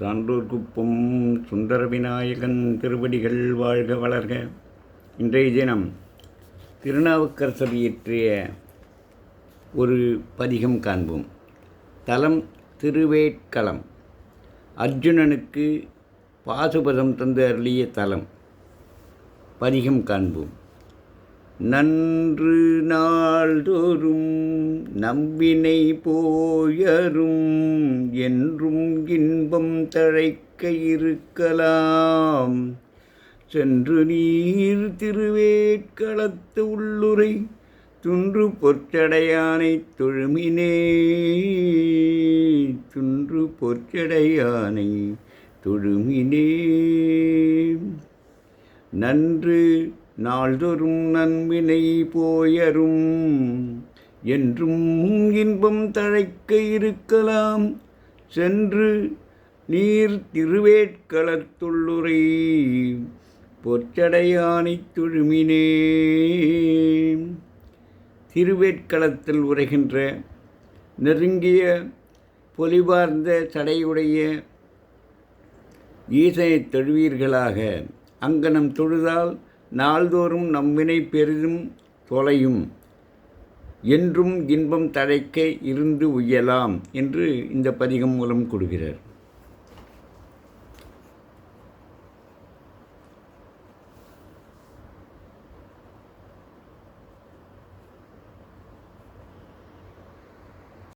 சான்றோர் குப்பம் சுந்தர விநாயகன் திருவடிகள் வாழ்க வளர்க. இன்றைய தினம் திருநாவுக்கரசர் இயற்றிய ஒரு பதிகம் காண்போம். தலம் திருவேட்களம் அர்ஜுனனுக்கு பாசுபதம் தந்து அருளிய தலம். பதிகம் காண்போம். நன்று நாள்தோறும் நம்பினை போயரும் என்றும் இன்பம் தழைக்க இருக்கலாம். சென்று நீர் திருவேட்களத்து உள்ளுரை துன்று பொற்சடையானை தொழுமினே. துன்று பொற்சடையானை தொழுமினே. நன்று நாள்தொறும் நன்வினை போயரும். என்றும் இன்பம் தழைக்க இருக்கலாம். சென்று நீர் திருவேட்களத்துள்ளுரை பொற்றடையானை துழுமினே திருவேட்களத்தில் உரைகின்ற நெருங்கிய பொலிவார்ந்த சடையுடைய ஈசையைத் தொழுவீர்களாக அங்கனம் தொழுதால் நாள்தோறும் நம்மினை பெரிதும் தொலையும். என்றும் இன்பம் தழைக்க இருந்து உய்யலாம் என்று இந்த பதிகம் மூலம் கூறுகிறார்.